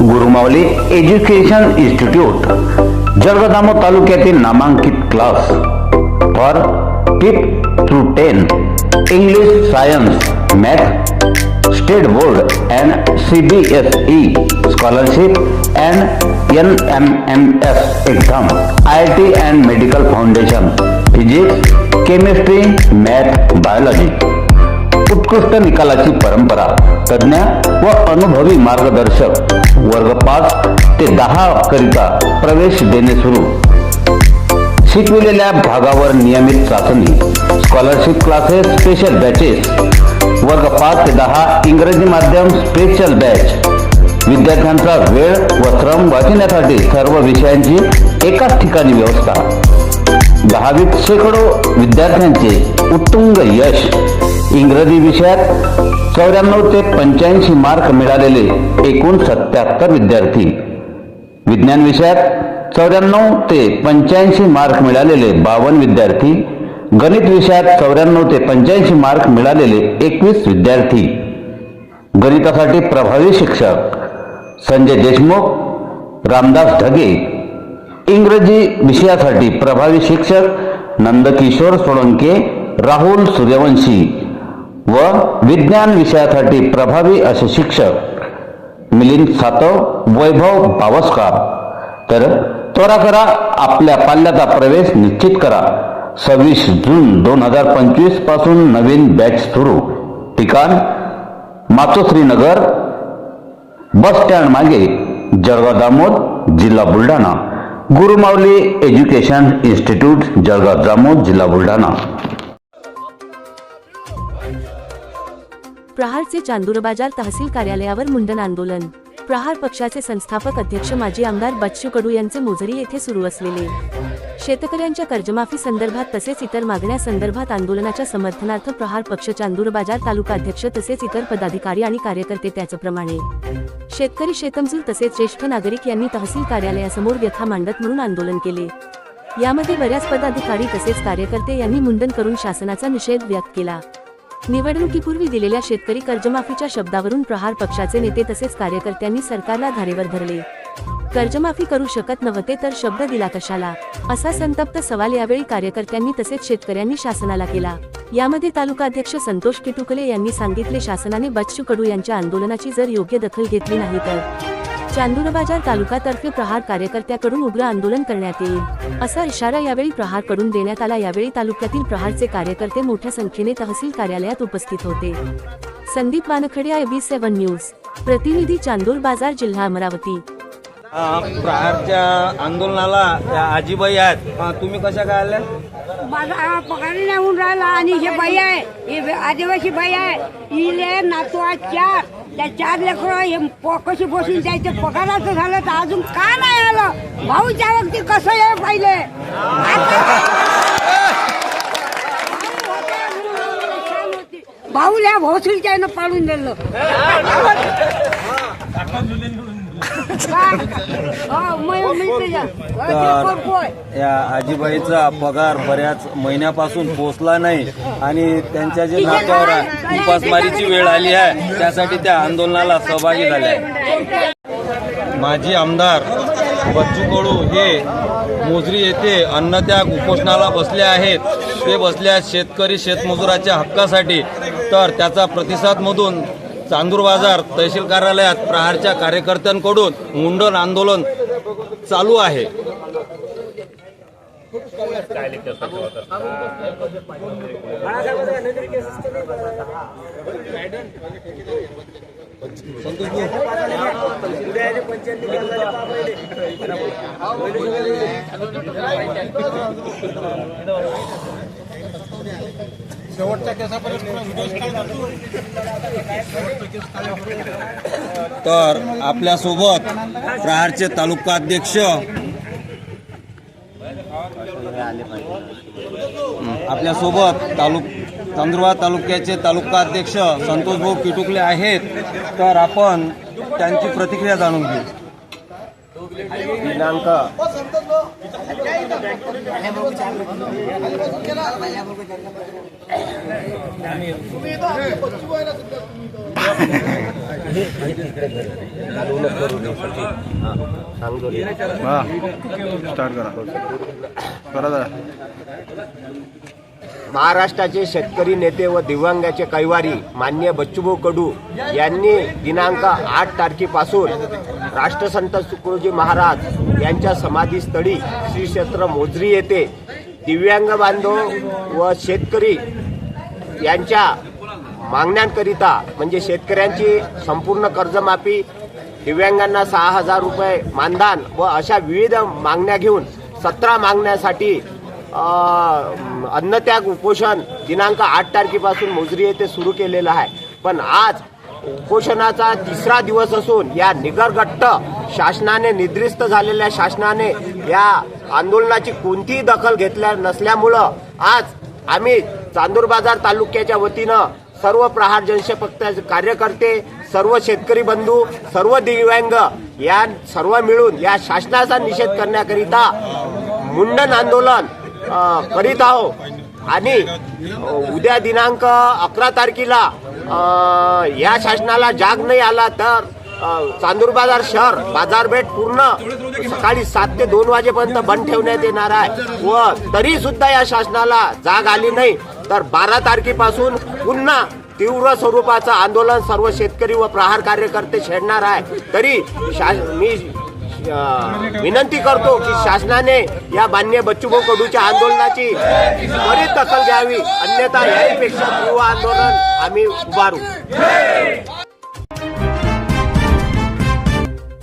Gurumauli education institute Jalgaon तालुक्यातील नामांकित class for fifth through ten English science math state board and C B S E scholarship and N M M S exam I T and medical foundation physics chemistry math biology उत्कृष्ट निकालाची परंपरा तज्ज्ञ व अनुभवी मार्गदर्शक वर्ग पाच ते दहा करिता प्रवेश देणे सुरू. शिकविलेल्या भागावर नियमित चाचणी स्कॉलरशिप क्लासेस स्पेशल बॅचेस वर्ग पाच ते दहा इंग्रजी माध्यम स्पेशल बॅच विद्यार्थ्यांचा वेळ व श्रम वाचण्यासाठी सर्व विषयांची एकाच ठिकाणी व्यवस्था. दहावीत शेकडो विद्यार्थ्यांचे उत्तुंग यश. इंग्रजी विषयात चौऱ्याण्णव ते पंच्याऐंशी मार्क मिळालेले एकूण सत्याहत्तर विद्यार्थी. विज्ञान विषयात चौऱ्याण्णव ते पंच्याऐंशी मार्क मिळालेले बावन्न विद्यार्थी. गणित विषयात चौऱ्याण्णव ते पंच्याऐंशी मार्क मिळालेले एकवीस विद्यार्थी. गणितासाठी प्रभावी शिक्षक संजय देशमुख रामदास ढगे. इंग्रजी विषयासाठी प्रभावी शिक्षक नंदकिशोर सोळंके राहुल सूर्यवंशी. व विज्ञान विषयासाठी प्रभावी असे शिक्षक मिलिंद सातव वैभव पावसकार तर त्वरा करा आपल्या पाल्याचा प्रवेश निश्चित करा. सव्वीस जून दोन हजार पंचवीसपासून नवीन बॅच सुरू. ठिकाण मातोश्रीनगर बस स्टँड मागे जळगाव दामोद जिल्हा बुलढाणा. गुरुमावली एज्युकेशन इन्स्टिट्यूट जळगाव जामोद जिल्हा बुलढाणा. प्रहारचे चांदूरबाजार तहसील कार्यालयावर मुंडन आंदोलन. प्रहार पक्षाचे संस्थापक अध्यक्ष माजी आमदार बच्चू कडू यांचे मोजरी येथे सुरू असलेले. शेतकऱ्यांच्या कर्जमाफी संदर्भात तसेच इतर मागण्या संदर्भात आंदोलनाच्या समर्थनार्थ प्रहार पक्ष चांदूरबाजार तालुका अध्यक्ष तसेच इतर पदाधिकारी आणि कार्यकर्ते त्याचप्रमाणे. शेतकरी शेतमजूर तसेच ज्येष्ठ नागरिक यांनी तहसील कार्यालयासमोर व्यथा मांडत म्हणून आंदोलन केले. यामध्ये बऱ्याच पदाधिकारी तसेच कार्यकर्ते यांनी मुंडन करून शासनाचा निषेध व्यक्त केला. निवडणुकीपूर्वी दिलेल्या शेतकरी कर्जमाफीच्या शब्दावरून प्रहार पक्षाचे नेते तसेच कार्यकर्त्यांनी सरकारला धारेवर धरले. कर्जमाफी करू शकत नव्हते तर शब्द दिला कशाला? असा संतप्त सवाल यावेळी कार्यकर्त्यांनी तसेच शेतकऱ्यांनी शासनाला केला. यामध्ये तालुका अध्यक्ष संतोष किटुकले यांनी सांगितले शासनाने बच्चू कडू यांच्या आंदोलनाची जर योग्य दखल घेतली नाही तर चांदूरबाजार तालुकातर्फे प्रहार कार्यकर्त्याकडून उग्र आंदोलन करण्यात येईल. असा इशारा यावेळी प्रहारकडून देण्यात आला. यावेळी तालुक्यातील प्रहारचे कार्यकर्ते मोठ्या संख्येने तहसील कार्यालयात उपस्थित होते. Sandeep Wankhade I B seven news. प्रतिनिधी चांदूर बाजार जिल्हा अमरावती. प्रहारच्या आंदोलनाला त्या आजीबाई आहेत. तुम्ही कशा काय आल्या? माझा पगार नाही होऊन राहिला आणि हे बाई आहे. हे आदिवासी बाई आहे. इले नातू आहे चार त्या चार लेकरं हे प- कशी बसून जायचं पगाराचं झालं तर अजून का नाही आलं? भाऊच्या वक्ती कसं आहे पहिले? भाऊल्या भोसरीच्या यानं पाडून दिलं. या आजीबाईचा पगार बऱ्याच महिन्यापासून पोचला नाही आणि त्यांच्या जे नात्यावर उपासमारीची वेळ आली आहे त्यासाठी त्या आंदोलनाला सहभागी झाल्या माजी आमदार बच्चू कडू हे मोजरी येथे अन्नत्याग उपोषणाला बसले आहेत. ते बसल्या शेतकरी शेतमजुराच्या हक्कासाठी. तर त्याचा प्रतिसादमधून चांदूर बाजार तहसील कार्यालयात प्रहारच्या कार्यकर्त्यांकडून मुंडन आंदोलन चालू आहे. तर आपल्यासोबत प्रहारचे तालुकाध्यक्ष आपल्यासोबत तालुक चांदुरबार तालुक्याचे तालुकाध्यक्ष संतोष भाऊ किटुकले आहेत. तर आपण त्यांची प्रतिक्रिया जाणून घेऊ. दिनांक स्टार्ट करा. करा जरा. महाराष्ट्राचे शेतकरी नेते व दिव्यांगाचे कैवारी मान्य बच्चूभाऊ कडू यांनी दिनांक आठ तारखेपासून राष्ट्रसंत तुकडोजी महाराज यांच्या समाधीस्थळी श्री क्षेत्र मोजरी येथे दिव्यांग बांधव व शेतकरी यांच्या मागण्यांकरिता म्हणजे शेतकऱ्यांची संपूर्ण कर्जमाफी दिव्यांगांना सहा हजार रुपये मानधन व अशा विविध मागण्या घेऊन सतरा मागण्यासाठी अन्नत्याग उपोषण दिनांक आठ तारखेपासून मोजरी येथे सुरू केलेलं आहे. पण आज उपोषणाचा तिसरा दिवस असून या निगरगट्ट शासनाने निद्रिस्त झालेल्या शासनाने या आंदोलनाची कोणतीही दखल घेतल्या नसल्यामुळं आज आम्ही चांदूर बाजार तालुक्याच्या वतीनं सर्व प्रहार जनशे पक्षाचे कार्यकर्ते सर्व शेतकरी बंधू सर्व दिव्यांग या सर्व मिळून या शासनाचा निषेध करण्याकरिता मुंडन आंदोलन करीत आहो आणि उद्या दिनांक अकरा तारखेला या शासनाला जाग नाही आला तर चांदूर बाजार शहर बाजारपेठ पूर्ण सकाळी सात ते दोन वाजेपर्यंत बंद ठेवण्यात येणार आहे. व तरी सुद्धा या शासनाला जाग आली नाही. तर बारा तारखेपासून पुन्हा तीव्र स्वरूपाचं आंदोलन सर्व शेतकरी व प्रहार कार्यकर्ते छेडणार आहे. तरी शा मी विनंती करतो की शासनाने या मान्य बच्चूभाऊ कडूच्या आंदोलनाची त्वरित दखल घ्यावी. अन्यथा यापेक्षा तीव्र आंदोलन आम्ही उभारू.